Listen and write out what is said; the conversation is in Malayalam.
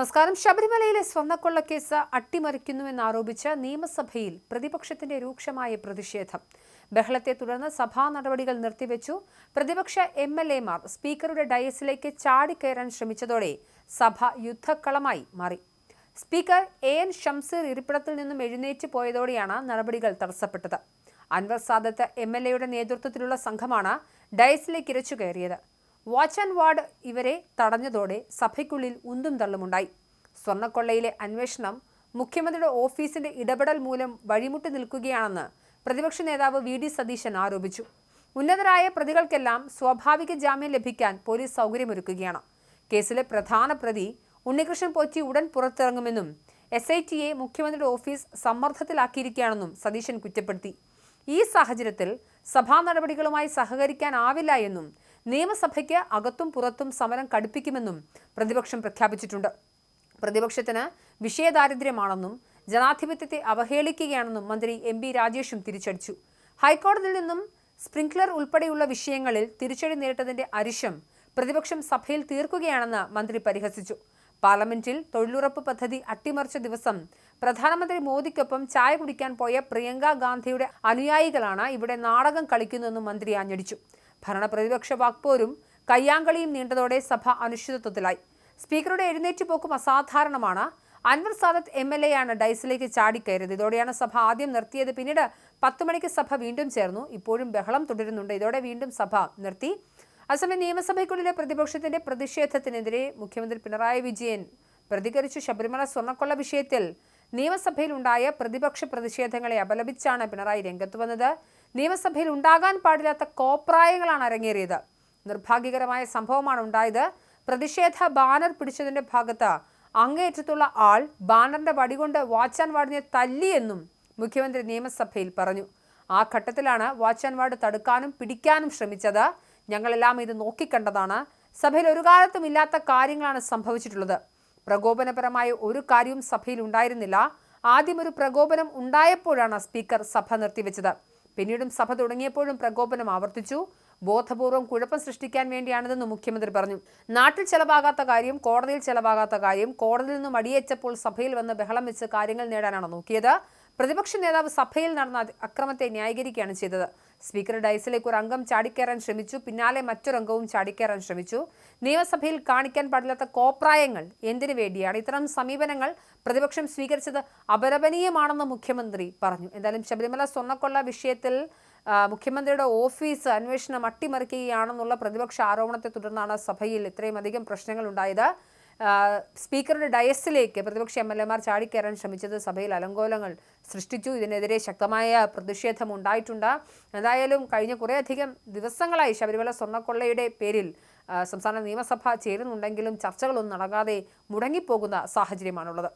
നമസ്കാരം. ശബരിമലയിലെ സ്വർണക്കൊള്ള കേസ് അട്ടിമറിക്കുന്നുവെന്നാരോപിച്ച് നിയമസഭയിൽ പ്രതിപക്ഷത്തിന്റെ രൂക്ഷമായ പ്രതിഷേധം. ബഹളത്തെ തുടർന്ന് സഭാ നടപടികൾ നിർത്തിവെച്ചു. പ്രതിപക്ഷ എം എൽ എമാർ സ്പീക്കറുടെ ഡയസിലേക്ക് ചാടിക്കയറാൻ ശ്രമിച്ചതോടെ സഭ യുദ്ധക്കളമായി മാറി. സ്പീക്കർ എ എൻ ഷംസീർ ഇരിപ്പിടത്തിൽ നിന്നും എഴുന്നേറ്റ് പോയതോടെയാണ് നടപടികൾ തടസ്സപ്പെട്ടത്. അൻവർ സാദത്ത് എം എൽ എയുടെ നേതൃത്വത്തിലുള്ള സംഘമാണ് ഡയസിലേക്ക് ഇരച്ചു കയറിയത്. വാച്ച് ആൻഡ് വാർഡ് ഇവരെ തടഞ്ഞതോടെ സഭയ്ക്കുള്ളിൽ ഉന്തും തള്ളുമുണ്ടായി. സ്വർണക്കൊള്ളയിലെ അന്വേഷണം മുഖ്യമന്ത്രിയുടെ ഓഫീസിന്റെ ഇടപെടൽ മൂലം വഴിമുട്ടി നിൽക്കുകയാണെന്ന് പ്രതിപക്ഷ നേതാവ് വി ഡി സതീശൻ ആരോപിച്ചു. ഉന്നതരായ പ്രതികൾക്കെല്ലാം സ്വാഭാവിക ജാമ്യം ലഭിക്കാൻ പോലീസ് സൗകര്യമൊരുക്കുകയാണ്. കേസിലെ പ്രധാന പ്രതി ഉണ്ണികൃഷ്ണൻ പോറ്റി ഉടൻ പുറത്തിറങ്ങുമെന്നും എസ് ഐ ടിയെ മുഖ്യമന്ത്രിയുടെ ഓഫീസ് സമ്മർദ്ദത്തിലാക്കിയിരിക്കുകയാണെന്നും സതീശൻ കുറ്റപ്പെടുത്തി. ഈ സാഹചര്യത്തിൽ സഭാ നടപടികളുമായി സഹകരിക്കാനാവില്ല എന്നും നിയമസഭയ്ക്ക് അകത്തും പുറത്തും സമരം കടുപ്പിക്കുമെന്നും പ്രതിപക്ഷം പ്രഖ്യാപിച്ചിട്ടുണ്ട്. പ്രതിപക്ഷത്തിന് വിഷയദാരിദ്ര്യമാണെന്നും ജനാധിപത്യത്തെ അവഹേളിക്കുകയാണെന്നും മന്ത്രി എം ബി രാജേഷും തിരിച്ചടിച്ചു. ഹൈക്കോടതിയിൽ നിന്നും സ്പ്രിങ്ക്ലർ ഉൾപ്പെടെയുള്ള വിഷയങ്ങളിൽ തിരിച്ചടി നേരിട്ടതിന്റെ അരിശം പ്രതിപക്ഷം സഭയിൽ തീർക്കുകയാണെന്ന് മന്ത്രി പരിഹസിച്ചു. പാർലമെന്റിൽ തൊഴിലുറപ്പ് പദ്ധതി അട്ടിമറിച്ച ദിവസം പ്രധാനമന്ത്രി മോദിക്കൊപ്പം ചായ കുടിക്കാൻ പോയ പ്രിയങ്ക ഗാന്ധിയുടെ അനുയായികളാണ് ഇവിടെ നാടകം കളിക്കുന്നതെന്നും മന്ത്രി ആഞ്ഞടിച്ചു. ഭരണ പ്രതിപക്ഷ വാക്പോരും കയ്യാങ്കളിയും നീണ്ടതോടെ സഭ അനിശ്ചിതത്വത്തിലായി. സ്പീക്കറുടെ എഴുന്നേറ്റുപോക്കും അസാധാരണമാണ്. Anwar Sadath M L A ആണ് ഡൈസിലേക്ക് ചാടിക്കയറിയത്. ഇതോടെയാണ് സഭ ആദ്യം നിർത്തിയത്. പിന്നീട് പത്ത് മണിക്ക് സഭ വീണ്ടും ചേർന്നു. ഇപ്പോഴും ബഹളം തുടരുന്നുണ്ട്. ഇതോടെ വീണ്ടും സഭ നിർത്തി. അസമയം നിയമസഭയ്ക്കുള്ളിലെ പ്രതിപക്ഷത്തിന്റെ പ്രതിഷേധത്തിനെതിരെ മുഖ്യമന്ത്രി പിണറായി വിജയൻ പ്രതികരിച്ചു ശബരിമല സ്വർണക്കൊള്ള വിഷയത്തിൽ നിയമസഭയിലുണ്ടായ പ്രതിപക്ഷ പ്രതിഷേധങ്ങളെ അപലപിച്ചാണ് പിണറായി രംഗത്ത് വന്നത്. നിയമസഭയിൽ ഉണ്ടാകാൻ പാടില്ലാത്ത കോപ്രായങ്ങളാണ് അരങ്ങേറിയത്. നിർഭാഗ്യകരമായ സംഭവമാണ് ഉണ്ടായത്. പ്രതിഷേധ ബാനർ പിടിച്ചതിന്റെ ഭാഗത്ത് അങ്ങേയറ്റത്തുള്ള ആൾ ബാനറിന്റെ വടികൊണ്ട് വാച്ചാൻ വാർഡിനെ തല്ലിയെന്നും മുഖ്യമന്ത്രി നിയമസഭയിൽ പറഞ്ഞു. ആ ഘട്ടത്തിലാണ് വാച്ചാൻ വാർഡ് തടുക്കാനും പിടിക്കാനും ശ്രമിച്ചത്. ഞങ്ങളെല്ലാം ഇത് നോക്കിക്കണ്ടതാണ്. സഭയിൽ ഒരു കാലത്തും ഇല്ലാത്ത കാര്യങ്ങളാണ് സംഭവിച്ചിട്ടുള്ളത്. പ്രകോപനപരമായ ഒരു കാര്യവും സഭയിൽ ഉണ്ടായിരുന്നില്ല. ആദ്യം ഒരു പ്രകോപനം ഉണ്ടായപ്പോഴാണ് സ്പീക്കർ സഭ നിർത്തിവെച്ചത്. പിന്നീടും സഭ തുടങ്ങിയപ്പോഴും പ്രകോപനം ആവർത്തിച്ചു. ബോധപൂർവം കുഴപ്പം സൃഷ്ടിക്കാൻ വേണ്ടിയാണിതെന്ന് മുഖ്യമന്ത്രി പറഞ്ഞു. നാട്ടിൽ ചെലവാകാത്ത കാര്യം കോടതിയിൽ ചെലവാകാത്ത കാര്യം കോടതിയിൽ നിന്നും അടിയേറ്റപ്പോൾ സഭയിൽ വന്ന് ബഹളം വെച്ച് കാര്യങ്ങൾ നേടാനാണ് നോക്കിയത്? പ്രതിപക്ഷ നേതാവ് സഭയിൽ നടന്ന അക്രമത്തെ ന്യായീകരിക്കുകയാണ് ചെയ്തത്. സ്പീക്കർ ഡൈസിലേക്ക് ഒരു അംഗം ചാടിക്കയറാൻ ശ്രമിച്ചു. പിന്നാലെ മറ്റൊരംഗവും ചാടിക്കയറാൻ ശ്രമിച്ചു. നിയമസഭയിൽ കാണിക്കാൻ പാടില്ലാത്ത കോപ്രായങ്ങൾ എന്തിനു വേണ്ടിയാണ്? ഇത്തരം സമീപനങ്ങൾ പ്രതിപക്ഷം സ്വീകരിച്ചത് അപലപനീയമാണെന്ന് മുഖ്യമന്ത്രി പറഞ്ഞു. എന്തായാലും ശബരിമല സ്വർണക്കൊള്ള വിഷയത്തിൽ മുഖ്യമന്ത്രിയുടെ ഓഫീസ് അന്വേഷണം അട്ടിമറിക്കുകയാണെന്നുള്ള പ്രതിപക്ഷ ആരോപണത്തെ തുടർന്നാണ് സഭയിൽ ഇത്രയും അധികം പ്രശ്നങ്ങൾ ഉണ്ടായത്. സ്പീക്കറുടെ ഡയസിലേക്ക് പ്രതിപക്ഷ എം എൽ എമാർ ചാടിക്കയറാൻ ശ്രമിച്ചത് സഭയിൽ അലങ്കോലങ്ങൾ സൃഷ്ടിച്ചു. ഇതിനെതിരെ ശക്തമായ പ്രതിഷേധം ഉണ്ടായിട്ടുണ്ട്. എന്തായാലും കഴിഞ്ഞ കുറേയധികം ദിവസങ്ങളായി ശബരിമല സ്വർണക്കൊള്ളയുടെ പേരിൽ സംസ്ഥാന നിയമസഭ ചേരുന്നുണ്ടെങ്കിലും ചർച്ചകളൊന്നും നടക്കാതെ മുടങ്ങിപ്പോകുന്ന സാഹചര്യമാണുള്ളത്.